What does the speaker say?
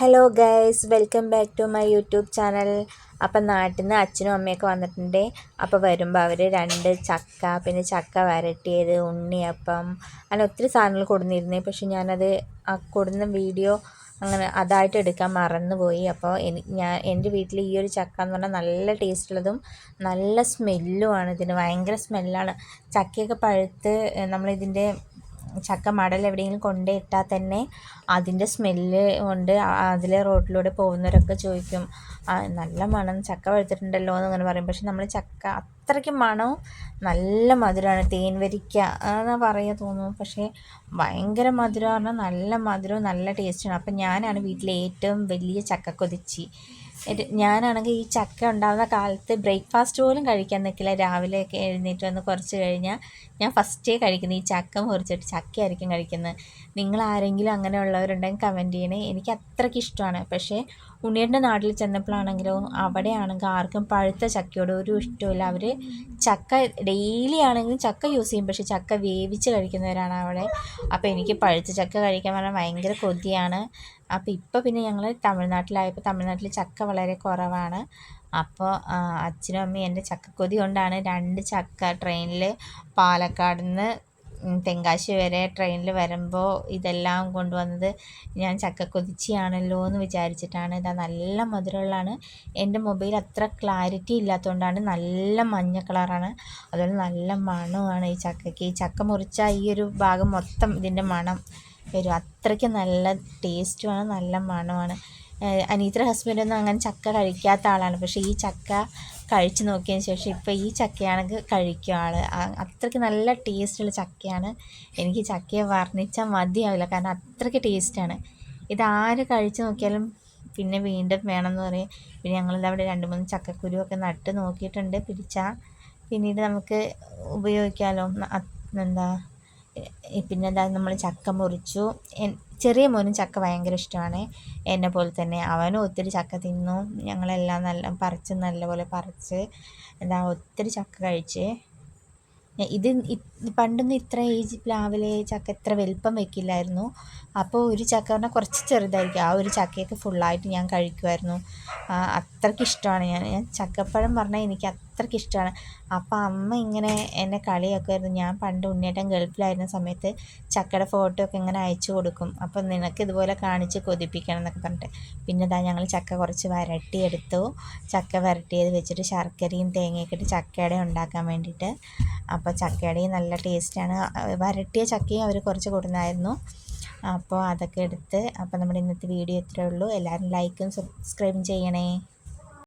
Hello guys welcome back to my YouTube channel അപ്പം നാട്ടിൽ നിന്ന് അച്ഛനും അമ്മയൊക്കെ വന്നിട്ടുണ്ട്. അപ്പോൾ വരുമ്പോൾ അവർ രണ്ട് ചക്ക പിന്നെ ചക്ക വരട്ടിയത് ഉണ്ണിയപ്പം അങ്ങനെ ഒത്തിരി സാധനങ്ങൾ കൊടുന്നിരുന്നേ. പക്ഷെ ഞാനത് ആ കൊടുന്ന വീഡിയോ അങ്ങനെ അതായിട്ട് എടുക്കാൻ മറന്നുപോയി. അപ്പോൾ എനിക്ക് ഞാൻ എന്റെ വീട്ടിൽ ഈ ഒരു ചക്ക എന്ന് പറഞ്ഞാൽ നല്ല ടേസ്റ്റുള്ളതും നല്ല സ്മെല്ലുമാണ് ഇതിന് ഭയങ്കര സ്മെല്ലാണ് ചക്കയൊക്കെ പഴുത്ത് നമ്മളിതിന്റെ ചക്ക മടൽ എവിടെയെങ്കിലും കൊണ്ടിട്ടാൽ തന്നെ അതിന്റെ സ്മെല്ല് കൊണ്ട് അതിലെ റോഡിലൂടെ പോകുന്നവരൊക്കെ ചോദിക്കും നല്ല മണം ചക്ക വെളുത്തിട്ടുണ്ടല്ലോ എന്നങ്ങനെ പറയും. പക്ഷെ നമ്മൾ ചക്ക അത്രയ്ക്ക് മണവും നല്ല മധുരമാണ്. തേൻ വരിക്ക എന്നാ പറയുക തോന്നുന്നു. പക്ഷേ ഭയങ്കര മധുരം പറഞ്ഞാൽ നല്ല മധുരവും നല്ല ടേസ്റ്റാണ് അപ്പം ഞാനാണ് വീട്ടിലെ ഏറ്റവും വലിയ ചക്ക കൊതിച്ചി. ഞാനാണെങ്കിൽ ഈ ചക്ക ഉണ്ടാകുന്ന കാലത്ത് ബ്രേക്ക്ഫാസ്റ്റ് പോലും കഴിക്കാൻ നിൽക്കില്ല രാവിലെയൊക്കെ എഴുന്നേറ്റ് വന്ന് കുറച്ച് കഴിഞ്ഞാൽ ഞാൻ ഫസ്റ്റേ കഴിക്കുന്നത് ഈ ചക്ക മുറിച്ചിട്ട് ചക്കയായിരിക്കും കഴിക്കുന്നത് നിങ്ങൾ ആരെങ്കിലും അങ്ങനെയുള്ളവരുണ്ടെങ്കിൽ കമന്റ് ചെയ്യണേ. എനിക്ക് അത്രയ്ക്ക് ഇഷ്ടമാണ്. പക്ഷേ ഉണ്ണിയുടെ നാട്ടിൽ ചെന്നപ്പോഴാണെങ്കിലോ അവിടെയാണെങ്കിൽ ആർക്കും പഴുത്ത ചക്കയോട് ഒരു ഇഷ്ടമില്ല അവർ ചക്ക ഡെയിലി ആണെങ്കിലും ചക്ക യൂസ് ചെയ്യും. പക്ഷേ ചക്ക വേവിച്ച് കഴിക്കുന്നവരാണ് അവിടെ. അപ്പോൾ എനിക്ക് പഴുത്ത ചക്ക കഴിക്കാൻ പറഞ്ഞാൽ ഭയങ്കര കൊതിയാണ്. അപ്പോൾ ഇപ്പോൾ പിന്നെ ഞങ്ങൾ തമിഴ്നാട്ടിലായപ്പോൾ തമിഴ്നാട്ടിൽ ചക്ക വളരെ കുറവാണ്. അപ്പോൾ അച്ഛനും അമ്മയും എന്റെ ചക്കക്കൊതി കൊണ്ടാണ് രണ്ട് ചക്ക ട്രെയിനിൽ പാലക്കാട് നിന്ന് തെങ്കാശി വരെ ട്രെയിനിൽ വരുമ്പോൾ ഇതെല്ലാം കൊണ്ടുവന്നത് ഞാൻ ചക്ക കൊതിച്ചിയാണല്ലോ എന്ന് വിചാരിച്ചിട്ടാണ്. ഇതാ നല്ല മധുരമുള്ളതാണ്. എന്റെ മൊബൈൽ അത്ര ക്ലാരിറ്റി ഇല്ലാത്തതുകൊണ്ടാണ് നല്ല മഞ്ഞ കളറാണ്. അതുപോലെ നല്ല മണമാണ് ഈ ചക്കയ്ക്ക്. ഈ ചക്ക മുറിച്ചാൽ ഈ ഒരു ഭാഗം മൊത്തം ഇതിന്റെ മണം വരും. അത്രയ്ക്ക് നല്ല ടേസ്റ്റുമാണ് നല്ല മണമാണ്. അനീത്ര ഹസ്ബൻഡൊന്നും അങ്ങനെ ചക്ക കഴിക്കാത്ത ആളാണ്. പക്ഷേ ഈ ചക്ക കഴിച്ചു നോക്കിയതിന് ശേഷം ഇപ്പോൾ ഈ ചക്കയാണെങ്കിൽ കഴിക്കും ആൾ അത്രയ്ക്ക് നല്ല ടേസ്റ്റുള്ള ചക്കയാണ്. എനിക്ക് ചക്കയെ വർണിച്ചാൽ മതിയാവില്ല. കാരണം അത്രയ്ക്ക് ടേസ്റ്റാണ്. ഇതാര് കഴിച്ചു നോക്കിയാലും പിന്നെ വീണ്ടും വേണം എന്ന് പറയും. പിന്നെ ഞങ്ങളിത് അവിടെ രണ്ട് മൂന്ന് ചക്കക്കുരുവൊക്കെ നട്ട് നോക്കിയിട്ടുണ്ട്. പിടിച്ചാൽ പിന്നീട് നമുക്ക് ഉപയോഗിക്കാമല്ലോ എന്താ? പിന്നെ എന്താ നമ്മൾ ചക്ക മുറിച്ചു. ചെറിയ മോനും ചക്ക ഭയങ്കര ഇഷ്ടമാണ്. എന്നെ പോലെ തന്നെ അവനും ഒത്തിരി ചക്ക തിന്നു. ഞങ്ങളെല്ലാം നല്ല പറിച്ച് നല്ലപോലെ പറിച്ച് എന്താ ഒത്തിരി ചക്ക കഴിച്ച്. ഇത് പണ്ടൊന്നും ഇത്ര ഏജ് പ്ലാവിലെ ചക്ക ഇത്ര വലിപ്പം വെക്കില്ലായിരുന്നു. അപ്പോൾ ഒരു ചക്ക പറഞ്ഞാൽ കുറച്ച് ചെറുതായിരിക്കും. ആ ഒരു ചക്കയൊക്കെ ഫുള്ളായിട്ട് ഞാൻ കഴിക്കുമായിരുന്നു അത്രയ്ക്ക് ഇഷ്ടമാണ് ഞാൻ. ഞാൻ ചക്കപ്പഴം പറഞ്ഞാൽ എനിക്ക് അത്രയ്ക്ക് ഇഷ്ടമാണ്. അപ്പോൾ അമ്മ ഇങ്ങനെ എന്നെ കളിയാക്കുമായിരുന്നു ഞാൻ പണ്ട് ഉണ്ണിയേട്ടൻ ഗൾഫിലായിരുന്ന സമയത്ത് ചക്കയുടെ ഫോട്ടോ ഒക്കെ ഇങ്ങനെ അയച്ചു കൊടുക്കും. അപ്പോൾ നിനക്ക് ഇതുപോലെ കാണിച്ച് കൊതിപ്പിക്കണം എന്നൊക്കെ പറഞ്ഞിട്ട്. പിന്നെ ഇതാ ഞങ്ങൾ ചക്ക കുറച്ച് വരട്ടിയെടുത്തു. ചക്ക വരട്ടിയത് വെച്ചിട്ട് ശർക്കരയും തേങ്ങയൊക്കെ ഇട്ട് ചക്കയുടെ ഉണ്ടാക്കാൻ വേണ്ടിയിട്ട്. അപ്പോൾ ചക്കയുടെയും നല്ല ടേസ്റ്റാണ് വരട്ടിയ ചക്കയും അവർ കുറച്ച് കൊടുന്നായിരുന്നു. അപ്പോൾ അതൊക്കെ എടുത്ത് അപ്പോൾ നമ്മുടെ ഇന്നത്തെ വീഡിയോ ഇത്രയേ ഉള്ളൂ. എല്ലാവരും ലൈക്കും സബ്സ്ക്രൈബും ചെയ്യണേ.